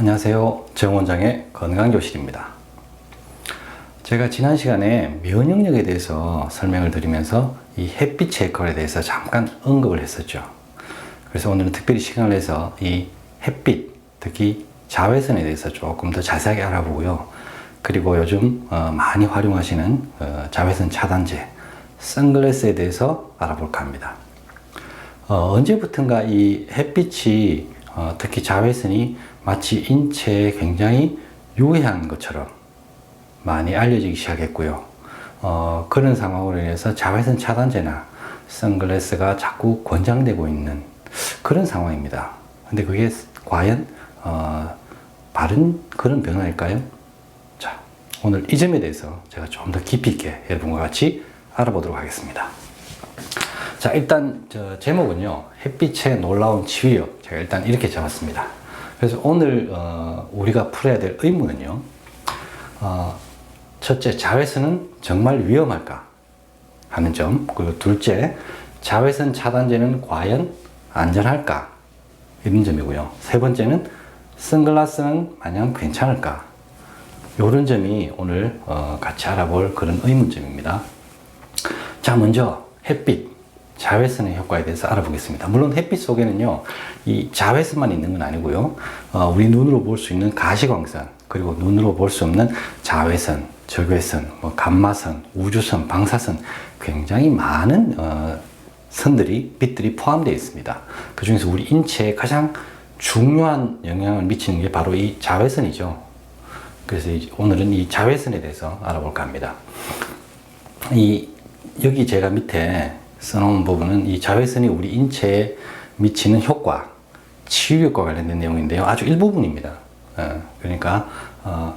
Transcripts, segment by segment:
안녕하세요. 정원장의 건강교실입니다. 제가 지난 시간에 면역력에 대해서 설명을 드리면서 이 햇빛의 역할에 대해서 잠깐 언급을 했었죠. 그래서 오늘은 특별히 시간을 내서 이 햇빛, 특히 자외선에 대해서 조금 더 자세하게 알아보고요. 그리고 요즘 어, 많이 활용하시는 어, 자외선 차단제, 선글라스에 대해서 알아볼까 합니다. 어, 언제부턴가 이 햇빛이 어, 특히 자외선이 마치 인체에 굉장히 유해한 것처럼 많이 알려지기 시작했고요. 어, 그런 상황으로 인해서 자외선 차단제나 선글라스가 자꾸 권장되고 있는 그런 상황입니다. 근데 그게 과연 어, 바른 그런 변화일까요? 자, 오늘 이 점에 대해서 제가 좀 더 깊이 있게 여러분과 같이 알아보도록 하겠습니다. 자, 일단 저 제목은요. 햇빛의 놀라운 치유력. 제가 일단 이렇게 잡았습니다. 그래서 오늘 어, 우리가 풀어야 될 의문은요. 어, 첫째, 자외선은 정말 위험할까? 하는 점. 그리고 둘째, 자외선 차단제는 과연 안전할까? 이런 점이고요. 세 번째는 선글라스는 마냥 괜찮을까? 이런 점이 오늘 어, 같이 알아볼 그런 의문점입니다. 자, 먼저 햇빛, 자외선의 효과에 대해서 알아보겠습니다. 물론 햇빛 속에는요, 이 자외선만 있는 건 아니고요, 어, 우리 눈으로 볼 수 있는 가시광선, 그리고 눈으로 볼 수 없는 자외선, 적외선, 뭐 감마선, 우주선, 방사선, 굉장히 많은 어, 선들이, 빛들이 포함되어 있습니다. 그 중에서 우리 인체에 가장 중요한 영향을 미치는 게 바로 이 자외선이죠. 그래서 오늘은 이 자외선에 대해서 알아볼까 합니다. 이 여기 제가 밑에 써놓은 부분은 이 자외선이 우리 인체에 미치는 효과, 치유력과 관련된 내용인데요. 아주 일부분입니다. 어, 그러니까 어,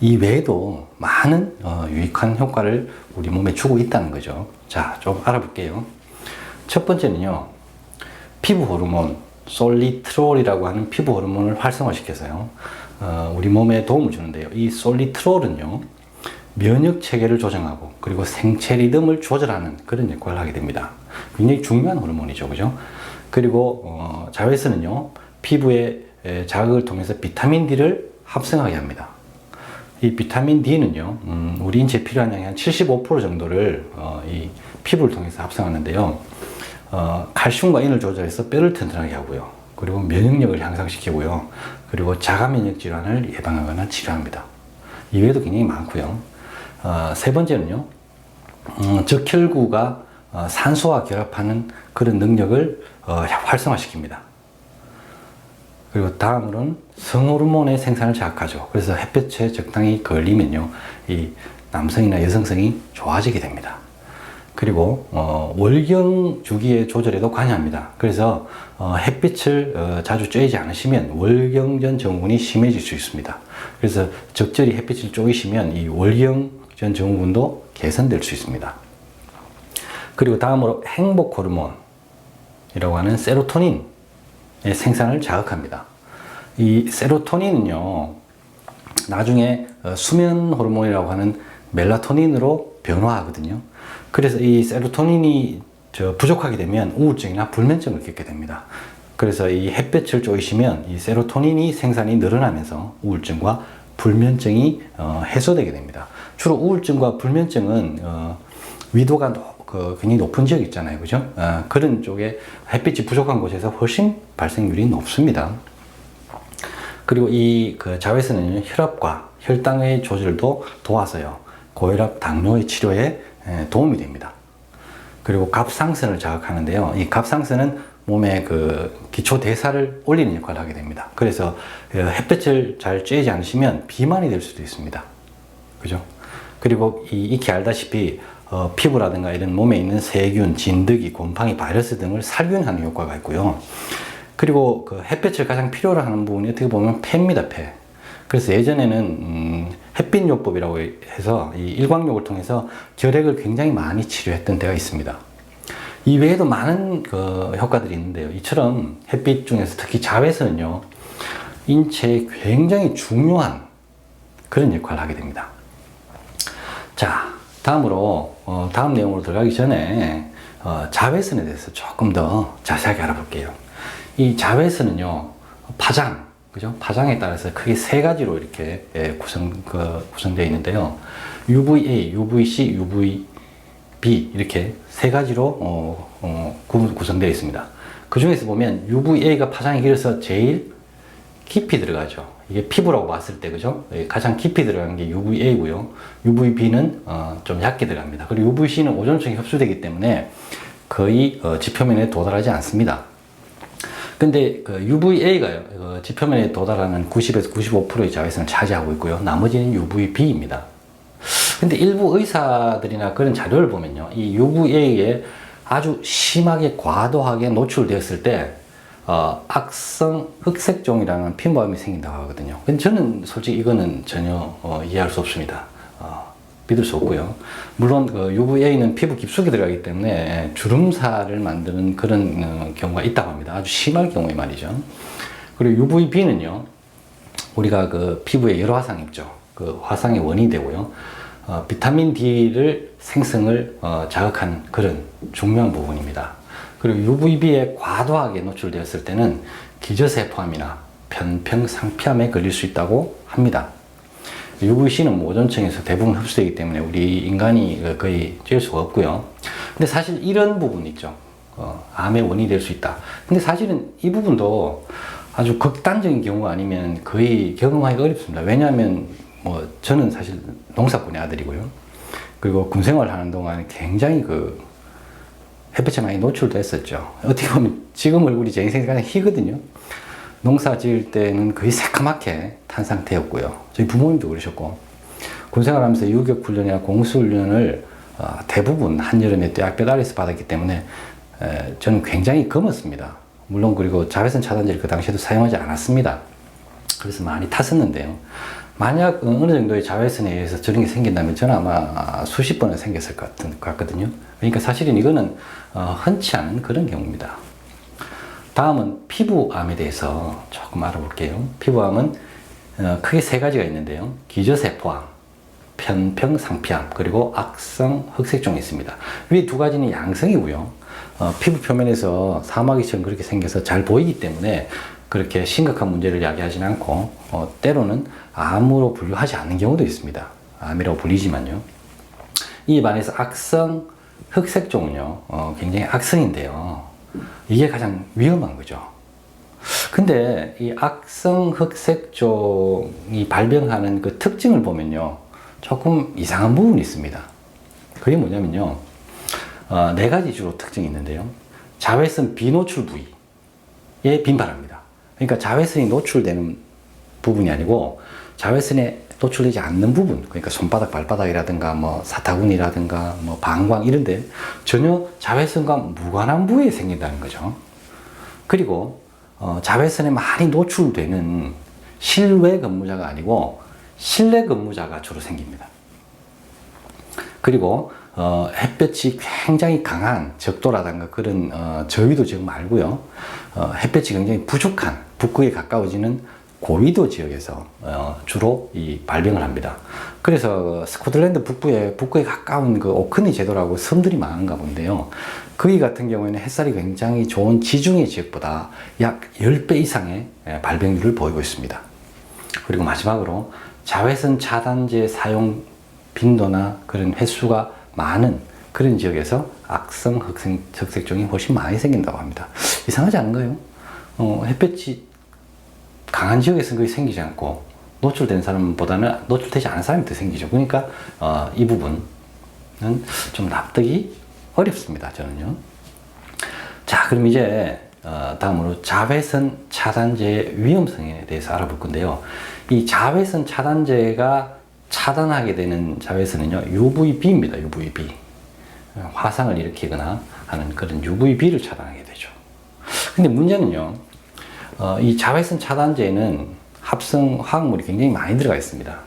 이 외에도 많은 어, 유익한 효과를 우리 몸에 주고 있다는 거죠. 자, 좀 알아볼게요. 첫 번째는요. 피부 호르몬, 솔리트롤이라고 하는 피부 호르몬을 활성화시켜서요. 어, 우리 몸에 도움을 주는데요. 이 솔리트롤은요. 면역 체계를 조정하고 그리고 생체 리듬을 조절하는 그런 역할을 하게 됩니다. 굉장히 중요한 호르몬이죠, 그죠? 그리고 어, 자외선은요 피부의 에, 자극을 통해서 비타민 D를 합성하게 합니다. 이 비타민 D는요 음, 우리 인체에 필요한 양의 한 75% 정도를 어, 이 피부를 통해서 합성하는데요. 어, 칼슘과 인을 조절해서 뼈를 튼튼하게 하고요. 그리고 면역력을 향상시키고요. 그리고 자가 면역 질환을 예방하거나 치료합니다. 이외에도 굉장히 많고요. 어, 세 번째는요, 음, 적혈구가 어, 산소와 결합하는 그런 능력을 어, 활성화시킵니다. 그리고 다음으로는 성호르몬의 생산을 자극하죠. 그래서 햇볕에 적당히 걸리면요, 이 남성이나 여성성이 좋아지게 됩니다. 그리고 어, 월경 주기의 조절에도 관여합니다. 그래서 어, 햇빛을 어, 자주 쬐지 않으시면 월경전 증후군이 심해질 수 있습니다. 그래서 적절히 햇빛을 쬐시면 이 월경 전 증후군도 개선될 수 있습니다. 그리고 다음으로 행복 호르몬이라고 하는 세로토닌의 생산을 자극합니다. 이 세로토닌은요, 나중에 어, 수면 호르몬이라고 하는 멜라토닌으로 변화하거든요. 그래서 이 세로토닌이 저 부족하게 되면 우울증이나 불면증을 겪게 됩니다. 그래서 이 햇볕을 쬐시면 이 세로토닌이 생산이 늘어나면서 우울증과 불면증이 어, 해소되게 됩니다. 주로 우울증과 불면증은 어, 위도가 노, 그 굉장히 높은 지역 있잖아요, 그죠? 어, 그런 쪽에 햇빛이 부족한 곳에서 훨씬 발생률이 높습니다. 그리고 이 그 자외선은 혈압과 혈당의 조절도 도와서요 고혈압, 당뇨의 치료에 에, 도움이 됩니다. 그리고 갑상선을 자극하는데요. 이 갑상선은 몸의 그 기초 대사를 올리는 역할을 하게 됩니다. 그래서 어, 햇볕을 잘 쬐지 않으시면 비만이 될 수도 있습니다. 그죠? 그리고 이 익히 알다시피 어, 피부라든가 이런 몸에 있는 세균, 진드기, 곰팡이, 바이러스 등을 살균하는 효과가 있고요. 그리고 그 햇볕을 가장 필요로 하는 부분이 어떻게 보면 폐입니다, 폐. 그래서 예전에는 음, 햇빛요법이라고 해서 이 일광욕을 통해서 결핵을 굉장히 많이 치료했던 때가 있습니다. 이 외에도 많은 그 효과들이 있는데요. 이처럼 햇빛 중에서 특히 자외선은요, 인체에 굉장히 중요한 그런 역할을 하게 됩니다. 자, 다음으로, 어, 다음 내용으로 들어가기 전에, 어, 자외선에 대해서 조금 더 자세하게 알아볼게요. 이 자외선은요, 파장, 그죠? 파장에 따라서 크게 세 가지로 이렇게 예, 구성 그 구성되어 있는데요. UVA, UVC, UVB 이렇게 세 가지로 어, 어, 구- 구성되어 있습니다. 그 중에서 보면 UVA가 파장이 길어서 제일 깊이 들어가죠. 이게 피부라고 봤을 때 그죠? 예, 가장 깊이 들어가는 게 UVA고요. UVB는 어, 좀 얇게 들어갑니다. 그리고 UVC는 오존층이 흡수되기 때문에 거의 어, 지표면에 도달하지 않습니다. 근데 그 UVA가요, 그 지표면에 도달하는 90에서 95%의 자외선을 차지하고 있고요. 나머지는 UVB입니다. 근데 일부 의사들이나 그런 자료를 보면요, 이 UVA에 아주 심하게 과도하게 노출되었을 때, 어, 악성 흑색종이라는 피부암이 생긴다고 하거든요. 근데 저는 솔직히 이거는 전혀 어, 이해할 수 없습니다. 어, 믿을 수 없고요. 물론 그 UVA는 피부 깊숙이 들어가기 때문에 주름살을 만드는 그런 어, 경우가 있다고 합니다. 아주 심할 경우에 말이죠. 그리고 UVB는요, 우리가 그 피부에 여러 화상이 있죠. 그 화상의 원인이 되고요. 어, 비타민 D를 생성을 어, 자극한 그런 중요한 부분입니다. 그리고 UVB에 과도하게 노출되었을 때는 기저세포암이나 편평상피암에 걸릴 수 있다고 합니다. UVC는 뭐 오존층에서 대부분 흡수되기 때문에 우리 인간이 거의 쬐을 수가 없고요. 근데 사실 이런 부분 있죠. 어, 암의 원인이 될 수 있다. 근데 사실은 이 부분도 아주 극단적인 경우가 아니면 거의 경험하기가 어렵습니다. 왜냐하면 뭐 저는 사실 농사꾼의 아들이고요. 그리고 군 생활 하는 동안 굉장히 그 햇볕에 많이 노출도 했었죠. 어떻게 보면 지금 얼굴이 제 인생에서 가장 희거든요. 농사 지을 때는 거의 새까맣게 탄 상태였고요. 저희 부모님도 그러셨고, 군 생활 하면서 유격 훈련이나 공수 훈련을 어, 대부분 한여름에 대학볕 아래서 받았기 때문에 에, 저는 굉장히 검었습니다. 물론 그리고 자외선 차단제를 그 당시에도 사용하지 않았습니다. 그래서 많이 탔었는데요. 만약 어느 정도의 자외선에 의해서 저런 게 생긴다면 저는 아마 수십 번은 생겼을 것 같은- 같거든요. 그러니까 사실은 이거는 어, 흔치 않은 그런 경우입니다. 다음은 피부암에 대해서 조금 알아볼게요. 피부암은 어, 크게 세 가지가 있는데요. 기저세포암, 편평상피암, 그리고 악성 흑색종이 있습니다. 위 두 가지는 양성이고요. 어, 피부 표면에서 사마귀처럼 그렇게 생겨서 잘 보이기 때문에 그렇게 심각한 문제를 야기하지는 않고 어, 때로는 암으로 분류하지 않는 경우도 있습니다. 암이라고 불리지만요. 이 반에서 악성 흑색 종은요, 어, 굉장히 악성인데요. 이게 가장 위험한 거죠. 근데 이 악성 흑색종이 발병하는 그 특징을 보면요, 조금 이상한 부분이 있습니다. 그게 뭐냐면요, 어, 네 가지 주로 특징이 있는데요. 자외선 비노출 부위에 빈발합니다. 그러니까 자외선이 노출되는 부분이 아니고 자외선에 노출되지 않는 부분, 그러니까 손바닥, 발바닥이라든가 뭐 사타구니라든가 뭐 방광 이런데 전혀 자외선과 무관한 부위에 생긴다는 거죠. 그리고 어, 자외선에 많이 노출되는 실외 근무자가 아니고 실내 근무자가 주로 생깁니다. 그리고 어, 햇볕이 굉장히 강한 적도라든가 그런 어, 저위도 지역 말고요. 어, 햇볕이 굉장히 부족한 북극에 가까워지는 고위도 지역에서 어, 주로 이 발병을 합니다. 그래서 스코틀랜드 북부에 북극에 가까운 그 오크니 제도라고 섬들이 많은가 본데요. 거기 같은 경우에는 햇살이 굉장히 좋은 지중해 지역보다 약 10배 이상의 예, 발병률을 보이고 있습니다. 그리고 마지막으로 자외선 차단제 사용 빈도나 그런 횟수가 많은 그런 지역에서 악성 흑색, 흑색종이 훨씬 많이 생긴다고 합니다. 이상하지 않은가요? 어, 햇볕이 강한 지역에서는 거의 생기지 않고 노출된 사람보다는 노출되지 않은 사람이 더 생기죠. 그러니까 어, 이 부분은 좀 납득이 어렵습니다. 저는요. 자, 그럼 이제 어, 다음으로 자외선 차단제의 위험성에 대해서 알아볼 건데요. 이 자외선 차단제가 차단하게 되는 자외선은요, UVB입니다. UVB. 어, 화상을 일으키거나 하는 그런 UVB를 차단하게 되죠. 근데 문제는요, 어, 이 자외선 차단제에는 합성 화학물이 굉장히 많이 들어가 있습니다.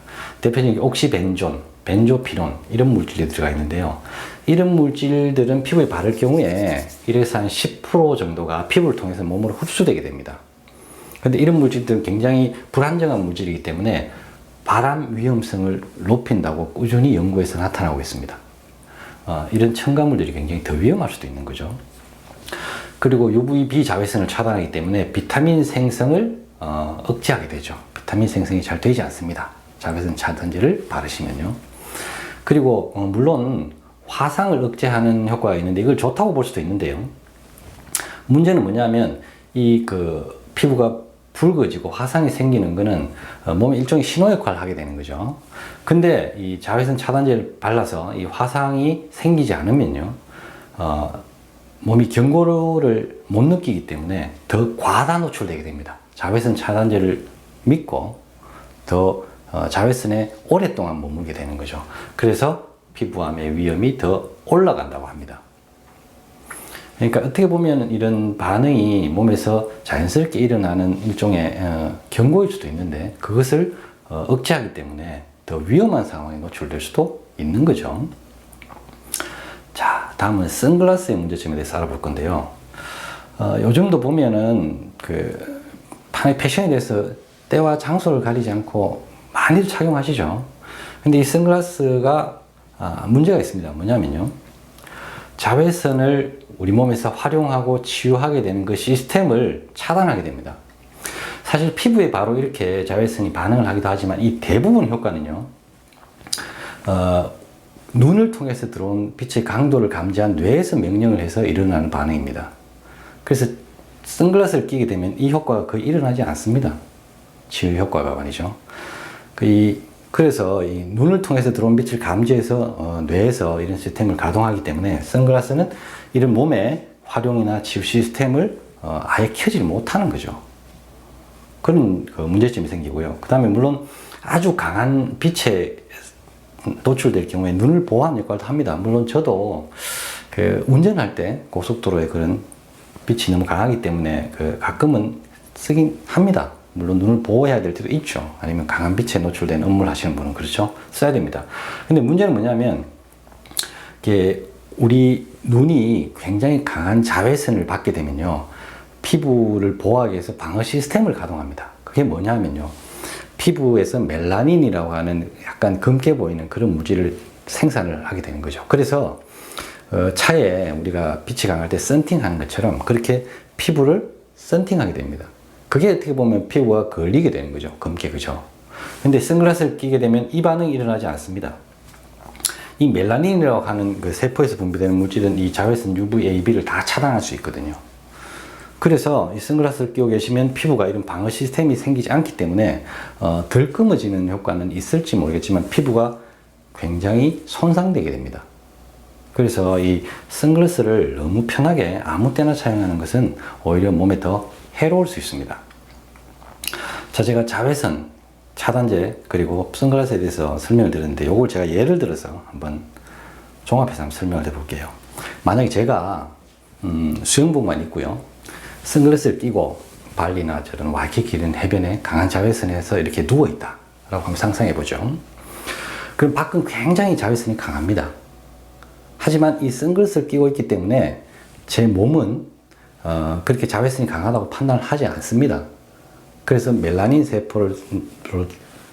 대표적인 옥시벤존, 벤조피론 이런 물질이 들어가 있는데요. 이런 물질들은 피부에 바를 경우에 1에서 한10% 정도가 피부를 통해서 몸으로 흡수되게 됩니다. 근데 이런 물질들은 굉장히 불안정한 물질이기 때문에 바람 위험성을 높인다고 꾸준히 연구에서 나타나고 있습니다. 어, 이런 첨가물들이 굉장히 더 위험할 수도 있는 거죠. 그리고 UVB 자외선을 차단하기 때문에 비타민 생성을 어, 억제하게 되죠. 비타민 생성이 잘 되지 않습니다. 자외선 차단제를 바르시면요. 그리고 어, 물론 화상을 억제하는 효과가 있는데 이걸 좋다고 볼 수도 있는데요. 문제는 뭐냐면 이 그 피부가 붉어지고 화상이 생기는 거는 어, 몸에 일종의 신호 역할을 하게 되는 거죠. 근데 이 자외선 차단제를 발라서 이 화상이 생기지 않으면요. 어, 몸이 경고를 못 느끼기 때문에 더 과다 노출되게 됩니다. 자외선 차단제를 믿고 더 어, 자외선에 오랫동안 머물게 되는 거죠. 그래서 피부암의 위험이 더 올라간다고 합니다. 그러니까 어떻게 보면 이런 반응이 몸에서 자연스럽게 일어나는 일종의 어, 경고일 수도 있는데 그것을 어, 억제하기 때문에 더 위험한 상황에 노출될 수도 있는 거죠. 자, 다음은 선글라스의 문제점에 대해서 알아볼 건데요. 어, 요즘도 보면은 그 패션에 대해서 때와 장소를 가리지 않고 많이들 착용하시죠. 근데 이 선글라스가 아, 문제가 있습니다. 뭐냐면요. 자외선을 우리 몸에서 활용하고 치유하게 되는 그 시스템을 차단하게 됩니다. 사실 피부에 바로 이렇게 자외선이 반응을 하기도 하지만 이 대부분 효과는요, 어, 눈을 통해서 들어온 빛의 강도를 감지한 뇌에서 명령을 해서 일어나는 반응입니다. 그래서 선글라스를 끼게 되면 이 효과가 거의 일어나지 않습니다. 치유 효과가 말이죠. 그 이, 그래서 이 눈을 통해서 들어온 빛을 감지해서 어, 뇌에서 이런 시스템을 가동하기 때문에 선글라스는 이런 몸의 활용이나 치유 시스템을 어, 아예 켜지 못하는 거죠. 그런 그 문제점이 생기고요. 그 다음에 물론 아주 강한 빛에 노출될 경우에 눈을 보호하는 역할도 합니다. 물론 저도 그 운전할 때 고속도로에 그런 빛이 너무 강하기 때문에 그 가끔은 쓰긴 합니다. 물론 눈을 보호해야 될 때도 있죠. 아니면 강한 빛에 노출된 업무를 하시는 분은 그렇죠. 써야 됩니다. 근데 문제는 뭐냐면 이게 우리 눈이 굉장히 강한 자외선을 받게 되면요. 피부를 보호하기 위해서 방어 시스템을 가동합니다. 그게 뭐냐면요. 피부에서 멜라닌이라고 하는 약간 검게 보이는 그런 무지를 생산을 하게 되는 거죠. 그래서 어, 차에 우리가 빛이 강할 때 썬팅하는 것처럼 그렇게 피부를 썬팅하게 됩니다. 그게 어떻게 보면 피부가 걸리게 되는 거죠. 검게 그죠. 근데 선글라스를 끼게 되면 이 반응이 일어나지 않습니다. 이 멜라닌이라고 하는 그 세포에서 분비되는 물질은 이 자외선 UVAB를 다 차단할 수 있거든요. 그래서 이 선글라스를 끼고 계시면 피부가 이런 방어 시스템이 생기지 않기 때문에 어, 덜 검어지는 효과는 있을지 모르겠지만 피부가 굉장히 손상되게 됩니다. 그래서 이 선글라스를 너무 편하게 아무 때나 사용하는 것은 오히려 몸에 더 해로울 수 있습니다. 자, 제가 자외선 차단제 그리고 선글라스에 대해서 설명을 드렸는데 이걸 제가 예를 들어서 한번 종합해서 한번 설명을 해볼게요. 만약에 제가 음, 수영복만 입고요. 선글라스를 끼고 발리나 저런 와이키키 이런 해변에 강한 자외선에서 이렇게 누워 있다. 라고 한번 상상해 보죠. 그럼 밖은 굉장히 자외선이 강합니다. 하지만 이 선글라스를 끼고 있기 때문에 제 몸은 어, 그렇게 자외선이 강하다고 판단을 하지 않습니다. 그래서 멜라닌 세포를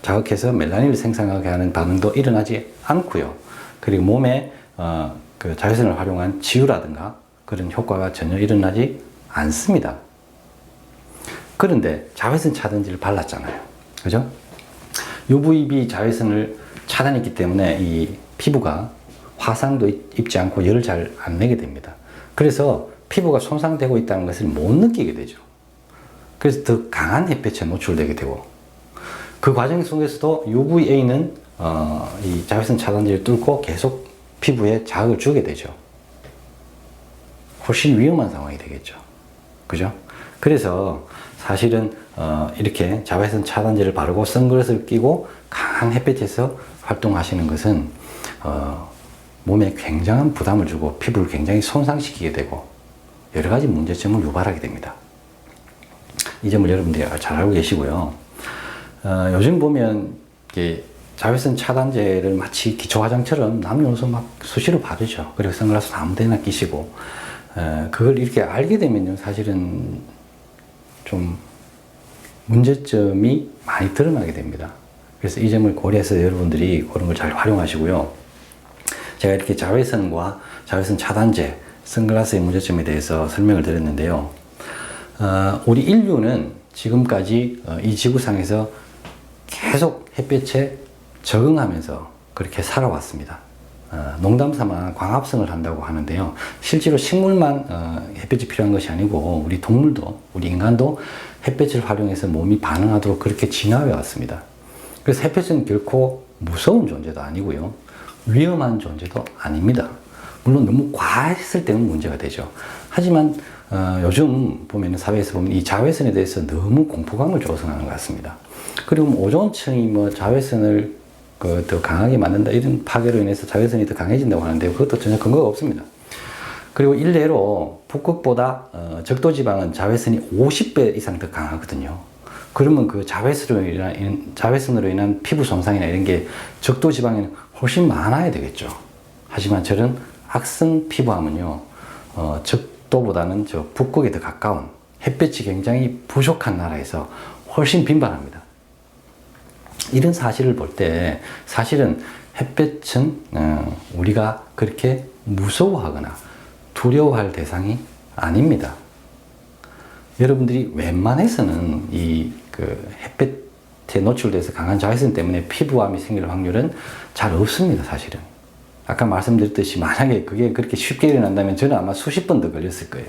자극해서 멜라닌을 생성하게 하는 반응도 일어나지 않고요. 그리고 몸에 어, 그 자외선을 활용한 치유라든가 그런 효과가 전혀 일어나지 않습니다. 그런데 자외선 차단제를 발랐잖아요. 그죠? UVB 자외선을 차단했기 때문에 이 피부가 화상도 입지 않고 열을 잘 안 내게 됩니다. 그래서 피부가 손상되고 있다는 것을 못 느끼게 되죠. 그래서 더 강한 햇볕에 노출되게 되고 그 과정 속에서도 UVA는 어, 이 자외선 차단제를 뚫고 계속 피부에 자극을 주게 되죠. 훨씬 위험한 상황이 되겠죠. 그죠? 그래서 사실은 어, 이렇게 자외선 차단제를 바르고 선글라스를 끼고 강한 햇볕에서 활동하시는 것은 어, 몸에 굉장한 부담을 주고 피부를 굉장히 손상시키게 되고 여러 가지 문제점을 유발하게 됩니다. 이 점을 여러분들이 잘 알고 계시고요. 어, 요즘 보면 자외선 차단제를 마치 기초 화장처럼 남녀노소 막 수시로 바르죠. 그리고 선글라스 아무데나 끼시고 어, 그걸 이렇게 알게 되면요, 사실은 좀 문제점이 많이 드러나게 됩니다. 그래서 이 점을 고려해서 여러분들이 그런 걸 잘 활용하시고요. 제가 이렇게 자외선과 자외선 차단제, 선글라스의 문제점에 대해서 설명을 드렸는데요. 어, 우리 인류는 지금까지 어, 이 지구상에서 계속 햇볕에 적응하면서 그렇게 살아왔습니다. 어, 농담 삼아 광합성을 한다고 하는데요. 실제로 식물만 어, 햇볕이 필요한 것이 아니고 우리 동물도 우리 인간도 햇볕을 활용해서 몸이 반응하도록 그렇게 진화해 왔습니다. 그래서 햇볕은 결코 무서운 존재도 아니고요. 위험한 존재도 아닙니다. 물론 너무 과했을 때는 문제가 되죠. 하지만 어, 요즘 보면 사회에서 보면 이 자외선에 대해서 너무 공포감을 조성하는 것 같습니다. 그리고 뭐 오존층이 뭐 자외선을 그 더 강하게 만든다 이런 파괴로 인해서 자외선이 더 강해진다고 하는데 그것도 전혀 근거가 없습니다. 그리고 일례로 북극보다 어, 적도 지방은 자외선이 50배 이상 더 강하거든요. 그러면 그 자외선으로 인한 자외선으로 인한 피부 손상이나 이런 게 적도 지방에는 훨씬 많아야 되겠죠. 하지만 저는 악성 피부암은요 어, 적도보다는 저 북극에 더 가까운 햇볕이 굉장히 부족한 나라에서 훨씬 빈발합니다. 이런 사실을 볼 때 사실은 햇볕은 어, 우리가 그렇게 무서워하거나 두려워할 대상이 아닙니다. 여러분들이 웬만해서는 이 그 햇볕에 노출돼서 강한 자외선 때문에 피부암이 생길 확률은 잘 없습니다, 사실은. 아까 말씀드렸듯이 만약에 그게 그렇게 쉽게 일어난다면 저는 아마 수십 번 더 걸렸을 거예요.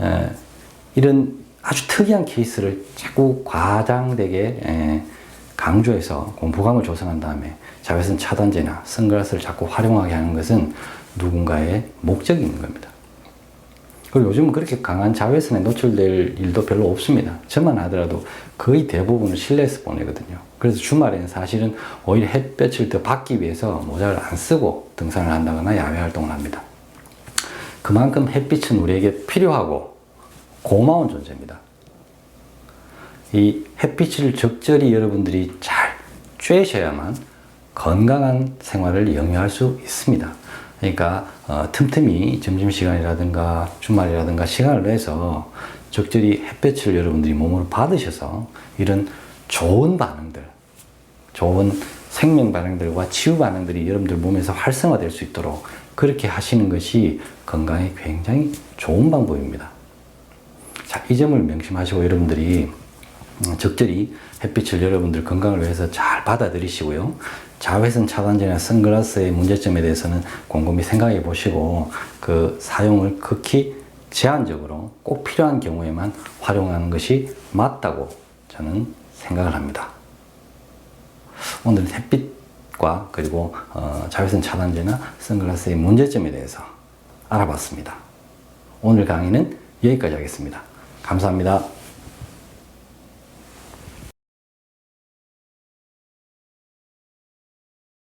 에, 이런 아주 특이한 케이스를 자꾸 과장되게 에, 강조해서 공포감을 조성한 다음에 자외선 차단제나 선글라스를 자꾸 활용하게 하는 것은 누군가의 목적이 있는 겁니다. 그리고 요즘은 그렇게 강한 자외선에 노출될 일도 별로 없습니다. 저만 하더라도 거의 대부분을 실내에서 보내거든요. 그래서 주말에는 사실은 오히려 햇볕을 더 받기 위해서 모자를 안 쓰고 등산을 한다거나 야외 활동을 합니다. 그만큼 햇빛은 우리에게 필요하고 고마운 존재입니다. 이 햇빛을 적절히 여러분들이 잘 쬐셔야만 건강한 생활을 영위할 수 있습니다. 그러니까 어, 틈틈이 점심시간이라든가 주말이라든가 시간을 내서 적절히 햇볕을 여러분들이 몸으로 받으셔서 이런 좋은 반응들, 좋은 생명 반응들과 치유 반응들이 여러분들 몸에서 활성화될 수 있도록 그렇게 하시는 것이 건강에 굉장히 좋은 방법입니다. 자, 이 점을 명심하시고 여러분들이 음, 적절히 햇빛을 여러분들 건강을 위해서 잘 받아들이시고요. 자외선 차단제나 선글라스의 문제점에 대해서는 곰곰이 생각해 보시고 그 사용을 극히 제한적으로 꼭 필요한 경우에만 활용하는 것이 맞다고 저는 생각을 합니다. 오늘 햇빛과 그리고 어, 자외선 차단제나 선글라스의 문제점에 대해서 알아봤습니다. 오늘 강의는 여기까지 하겠습니다. 감사합니다.